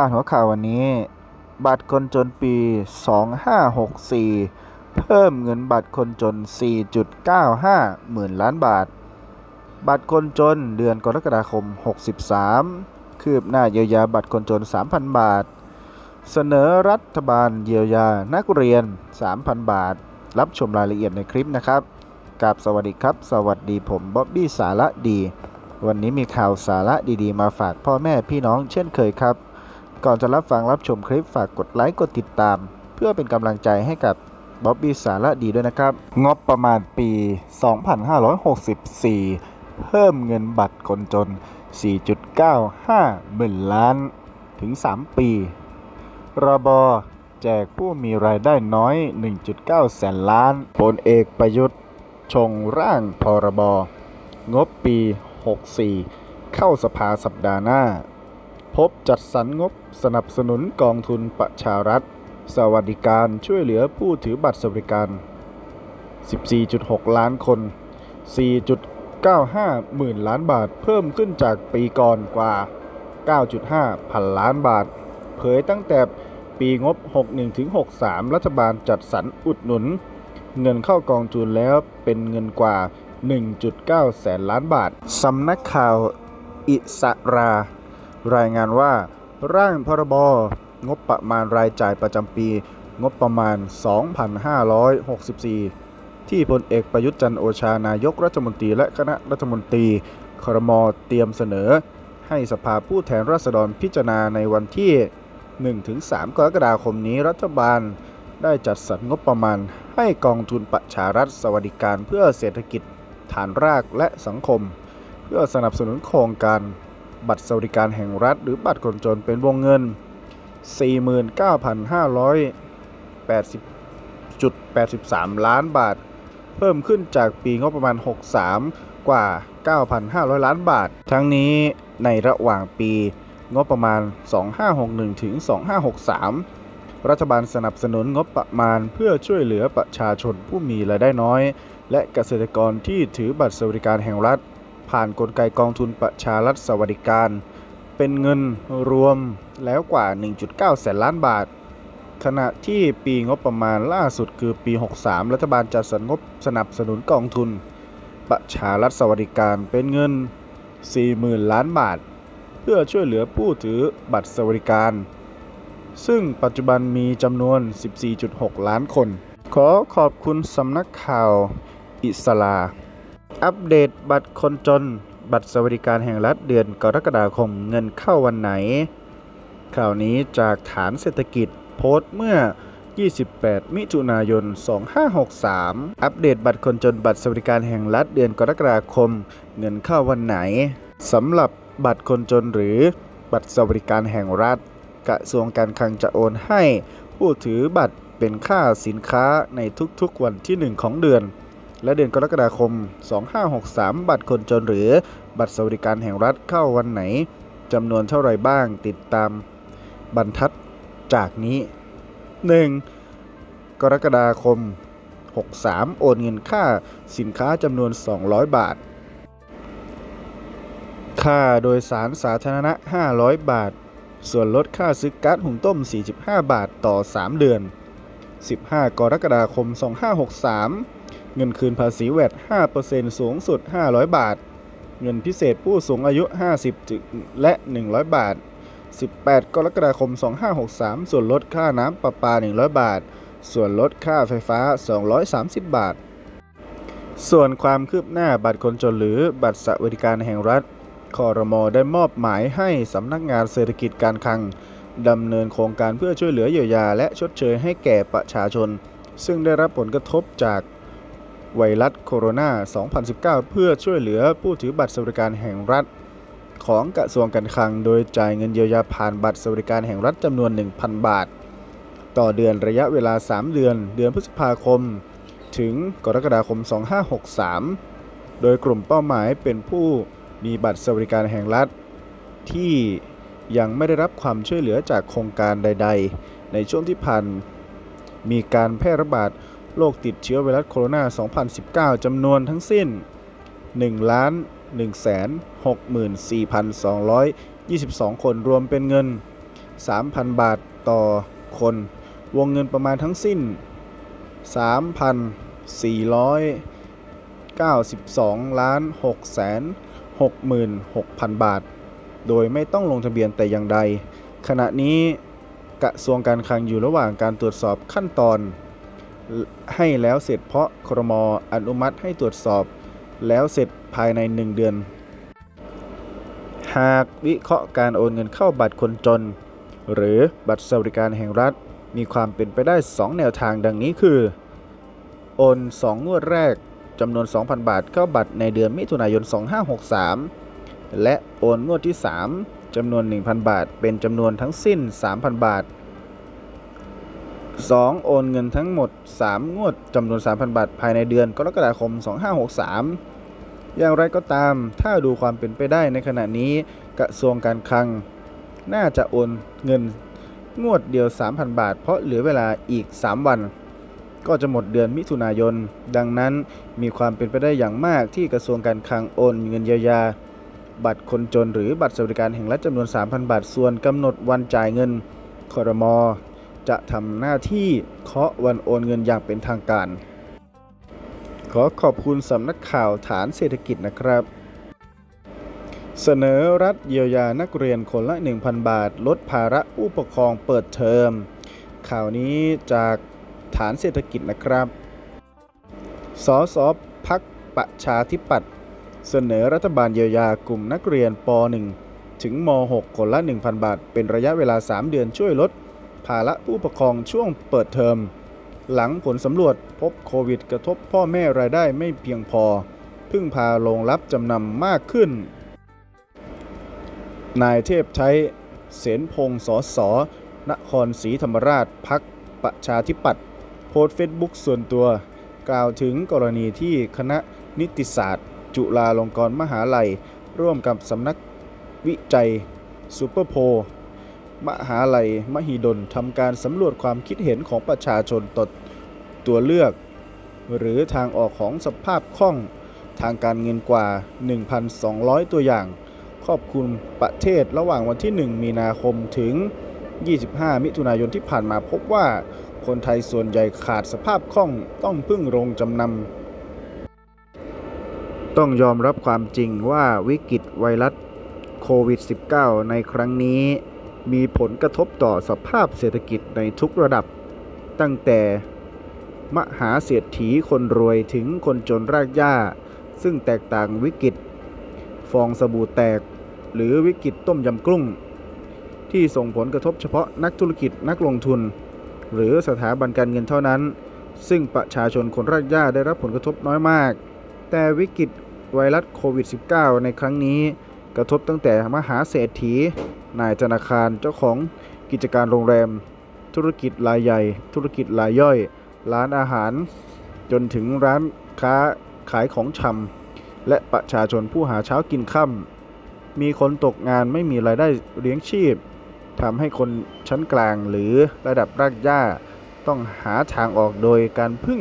าดหัวข่าววันนี้ บัตรคนจนปี 2564 เพิ่มเงินบัตรคนจน 4.95 หมื่นล้านบาท บัตรคนจนเดือนกรกฎาคม 63 คืบหน้าเยียวยาบัตรคนจน 3,000 บาท เสนอรัฐบาลเยียวยานักเรียน 3,000 บาท รับชมรายละเอียดในคลิปนะครับกับสวัสดีครับ สวัสดีผมบ๊อบบี้สาระดี วันนี้มีข่าวสาระดีๆ มาฝากพ่อแม่พี่น้องเช่นเคยครับ ก่อนจะรับฟังรับชมคลิปฝากกดไลค์กดติดตาม เพื่อเป็นกำลังใจให้กับบ๊อบบี้สาระดีด้วยนะครับ งบประมาณปี 2564 เพิ่มเงินบัตรคนจน 4.95 หมื่นล้าน ถึง 3 ปีรบแจกผู้มีรายได้น้อย 1.9 แสนล้านพลเอกประยุทธ์ ชงร่างพรบ งบปี 64 เข้าสภาสัปดาห์หน้า พบจัดสรรงบสนับสนุนกองทุนประชารัฐ สวัสดิการช่วยเหลือผู้ถือบัตรสวัสดิการ 14.6 ล้านคน 4.95 หมื่นล้านบาท เพิ่มขึ้นจากปีก่อนกว่า 9.5 พันล้านบาท เผยตั้งแต่ปีงบ 61-63 รัฐบาลจัดสรรอุดหนุน เงินเข้ากองทุนแล้วเป็นเงินกว่า 1.9 แสนล้านบาท สำนักข่าวอิสรา รายงานว่า ร่างพรบงบประมาณรายจ่ายประจำปี งบประมาณ 2,564 ที่พลเอกประยุทธ์จันโอชานายกรัฐมนตรีและคณะรัฐมนตรีครมเตรียมเสนอ ให้สภาผู้แทนราษฎรพิจารณาในวันที่ 1-3 กรกฎาคมนี้รัฐบาลได้จัดสรรงบประมาณ ให้กองทุนประชารัฐสวัสดิการเพื่อเศรษฐกิจฐานรากและสังคม เพื่อสนับสนุนโครงการ บัตรสวัสดิการแห่งรัฐ หรือบัตรคนจนเป็นวงเงิน 49,580.83 ล้านบาท เพิ่มขึ้นจากปีงบประมาณ 63 กว่า 9,500 ล้านบาท ทั้งนี้ในระหว่างปีงบประมาณ 2561 ถึง 2563 รัฐบาลสนับสนุนงบประมาณเพื่อช่วยเหลือประชาชนผู้มีรายได้น้อย และเกษตรกรที่ถือบัตรสวัสดิการแห่งรัฐ ผ่านกลไกกองทุนประชารัฐสวัสดิการ เป็นเงินรวมแล้วกว่า 1.9 แสนล้านบาท ขณะที่ปีงบประมาณล่าสุดคือปี 63 รัฐบาลจัดสรรงบสนับสนุนกองทุน ประชารัฐสวัสดิการเป็นเงิน 40,000 ล้านบาท เพื่อช่วยเหลือผู้ถือบัตรสวัสดิการ ซึ่งปัจจุบันมีจำนวน 14.6 ล้านคน ขอขอบคุณสำนักข่าวอิสลา อัปเดตบัตรคนจน บัตรสวัสดิการแห่งรัฐเดือนกรกฎาคมเงินเข้าวันไหนข่าวนี้จากฐานเศรษฐกิจโพสต์เมื่อ 28 มิถุนายน 2563 อัปเดตบัตรคนจนบัตรสวัสดิการแห่งรัฐเดือนกรกฎาคม เงินเข้าวันไหนสำหรับบัตรคนจนหรือบัตรสวัสดิการแห่งรัฐ กระทรวงการคลังจะโอนให้ ผู้ถือบัตรเป็นค่าสินค้าในทุกๆวันที่ 1 ของเดือน และเดือนกรกฎาคม 2563 บัตรคนจนหรือบัตรสวัสดิการแห่งรัฐเข้าวันไหนจำนวนเท่าไรบ้าง ติดตามบรรทัดจากนี้ 1. กรกฎาคม 63 โอนเงินค่าสินค้าจำนวน 200 บาท ค่าโดยสารสาธารณะ 500 บาท ส่วนลดค่าซื้อก๊าซหุงต้ม 45 บาทต่อ 3 เดือน 15 กรกฎาคม 2563 เงินคืนภาษีแวด 5%สูงสุด 500 บาท เงินพิเศษผู้สูงอายุ 50จึงและ 100 บาท 18 กรกฎาคม 2563 ส่วนลดค่าน้ำประปา 100 บาท ส่วนลดค่าไฟฟ้า 230 บาท ส่วนความคืบหน้าบัตรคนจนหรือบัตรสวัสดิการแห่งรัฐคอรมอได้มอบหมายให้สำนักงานเศรษฐกิจการคลังดำเนินโครงการเพื่อช่วยเหลือเยียวยาและชดเชยให้แก่ประชาชน ซึ่งได้รับผลกระทบจาก ไวรัสโคโรนา 2019 เพื่อช่วยเหลือผู้ถือบัตรสวัสดิการแห่งรัฐ ของกระทรวงการคลัง โดยจ่ายเงินเยียวยาผ่านบัตรสวัสดิการแห่งรัฐจำนวน 1,000 บาท ต่อเดือนระยะเวลา 3 เดือน เดือนพฤษภาคม ถึงกรกฎาคม 2563 โดยกลุ่มเป้าหมายเป็นผู้มีบัตรสวัสดิการแห่งรัฐ ที่ยังไม่ได้รับความช่วยเหลือจากโครงการใด ๆ ในช่วงที่ผ่านมีการแพร่ระบาด โรคติดเชื้อไวรัสโคโรนา 2019 จำนวนทั้งสิ้น 1 ล้าน 1 6 4 2 2 2 คนรวมเป็นเงิน 3,000 บาทต่อคน วงเงินประมาณทั้งสิ้น 3,492 ล้าน6แสน66,000 บาท โดยไม่ต้องลงทะเบียนแต่อย่างใด ขณะนี้กระทรวงการคลังอยู่ระหว่างการตรวจสอบขั้นตอน ให้แล้วเสร็จเพราะครมอนุมัติให้ตรวจสอบ แล้วเสร็จภายใน 1 เดือน หากวิเคราะห์การโอนเงินเข้าบัตรคนจน หรือบัตรสวัสดิการแห่งรัฐ มีความเป็นไปได้ 2 แนวทางดังนี้คือ โอน 2 งวดแรกจำนวน 2,000 บาทเข้าบัตรในเดือนมิถุนายน 2563 และโอนงวดที่ 3จำนวน 1,000 บาท เป็นจำนวนทั้งสิ้น 3,000 บาท 2. โอนเงินทั้งหมด 3 งวดจำนวน 3,000 บาท ภายในเดือนกรกฎาคม 2563 อย่างไรก็ตาม ถ้าดูความเป็นไปได้ในขณะนี้กระทรวงการคลัง น่าจะโอนเงินงวดเดียว 3,000 บาท เพราะเหลือเวลาอีก 3 วัน ก็จะหมดเดือนมิถุนายน ดังนั้นมีความเป็นไปได้อย่างมากที่กระทรวงการคลังโอนเงินเยียวยา บัตรคนจนหรือบัตรสวัสดิการแห่งรัฐจำนวน 3,000 บาท ส่วนกำหนดวันจ่ายเงินคอรมอ จะทำหน้าที่เคาะวันโอนเงินอย่างเป็นทางการ ขอขอบคุณสำนักข่าวฐานเศรษฐกิจนะครับ เสนอรัฐเยียวยานักเรียนคนละ 1,000 บาท ลดภาระผู้ปกครองเปิดเทอม ข่าวนี้จากฐานเศรษฐกิจนะครับ สสพักประชาธิปัตย์เสนอรัฐบาลเยียวยากลุ่มนักเรียนป .1 ถึงม .6 คนละ 1,000 บาท เป็นระยะเวลา 3 เดือนช่วยลด ภาระผู้ปกครองช่วงเปิดเทอม หลังผลสำรวจพบโควิดกระทบพ่อแม่รายได้ไม่เพียงพอ พึ่งพาโรงรับจำนำมากขึ้น นายเทพใช้เสนพงศ์สสนครศรีธรรมราชพักประชาธิปัตย์โพสต์เฟซบุ๊กส่วนตัว กล่าวถึงกรณีที่คณะนิติศาสตร์ จุฬาลงกรณ์มหาลัย ร่วมกับสำนักวิจัยซูเปอร์โพล มหาลัย มหิดลทำการสำรวจความคิดเห็นของประชาชนต่อตัวเลือก หรือทางออกของสภาพคล่องทางการเงินกว่า 1,200 ตัวอย่าง ครอบคลุมประเทศระหว่างวันที่ 1 มีนาคมถึง 25 มิถุนายนที่ผ่านมาพบว่าคนไทยส่วนใหญ่ขาดสภาพคล่องต้องพึ่งโรงจำนำ ต้องยอมรับความจริงว่าวิกฤตไวรัสโควิด -19 ในครั้งนี้ มีผลกระทบต่อสภาพเศรษฐกิจในทุกระดับ ตั้งแต่มหาเศรษฐีคนรวยถึงคนจนรากหญ้า ซึ่งแตกต่างวิกฤต ฟองสบู่แตก หรือวิกฤตต้มยำกุ้ง ที่ส่งผลกระทบเฉพาะนักธุรกิจนักลงทุน หรือสถาบันการเงินเท่านั้น ซึ่งประชาชนคนรากหญ้าได้รับผลกระทบน้อยมาก แต่วิกฤตไวรัสโควิด -19 ในครั้งนี้ กระทบตั้งแต่มหาเศรษฐี นายธนาคารเจ้าของกิจการโรงแรม ธุรกิจรายใหญ่ ธุรกิจรายย่อย ร้านอาหาร จนถึงร้านค้าขายของชำและประชาชนผู้หาเช้ากินค่ำมีคนตกงานไม่มีรายได้เลี้ยงชีพทำให้คนชั้นกลางหรือระดับรากหญ้า ต้องหาทางออกโดยการพึ่ง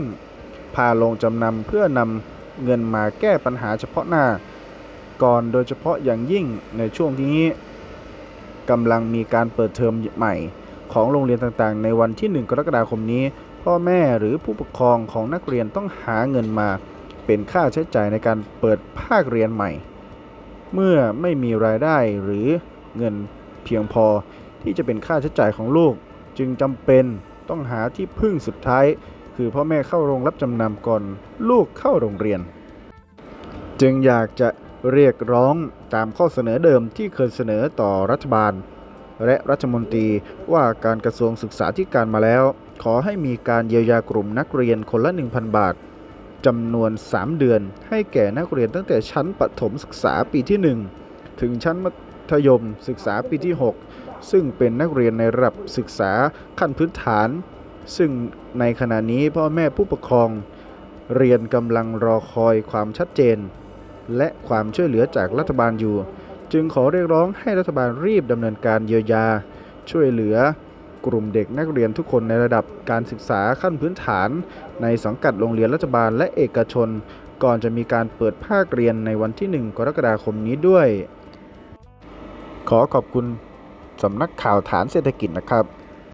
พาลงจำนำเพื่อนำเงินมาแก้ปัญหาเฉพาะหน้า ก่อนโดยเฉพาะอย่างยิ่งในช่วงนี้กำลังมีการเปิดเทอมใหม่ ของโรงเรียนต่างๆ ในวันที่ 1 กรกฎาคมนี้ พ่อแม่หรือผู้ปกครองของนักเรียนต้องหาเงินมา เป็นค่าใช้จ่ายในการเปิดภาคเรียนใหม่ เมื่อไม่มีรายได้หรือเงินเพียงพอที่จะเป็นค่าใช้จ่ายของลูก จึงจำเป็นต้องหาที่พึ่งสุดท้าย คือพ่อแม่เข้าโรงรับจำนำก่อนลูกเข้าโรงเรียน จึงอยากจะ เรียกร้องตามข้อเสนอเดิมที่เคยเสนอต่อรัฐบาล และรัฐมนตรีว่าการกระทรวงศึกษาธิการมาแล้ว ขอให้มีการเยียวยากลุ่มนักเรียนคนละ 1,000 บาทจำนวน 3 เดือน ให้แก่นักเรียนตั้งแต่ชั้นประถมศึกษาปีที่ 1 ถึงชั้นมัธยมศึกษาปีที่ 6 ซึ่งเป็นนักเรียนในระดับศึกษาขั้นพื้นฐาน ซึ่งในขณะนี้พ่อแม่ผู้ปกครอง เรียนกำลังรอคอยความชัดเจน และความช่วยเหลือจากรัฐบาลอยู่ จึงขอเรียกร้องให้รัฐบาลรีบดำเนินการเยียวยา ช่วยเหลือกลุ่มเด็กนักเรียนทุกคนในระดับการศึกษาขั้นพื้นฐาน ในสังกัดโรงเรียนรัฐบาลและเอกชน ก่อนจะมีการเปิดภาคเรียนในวันที่ 1 กรกฎาคมนี้ด้วย ขอขอบคุณสำนักข่าวฐานเศรษฐกิจนะครับ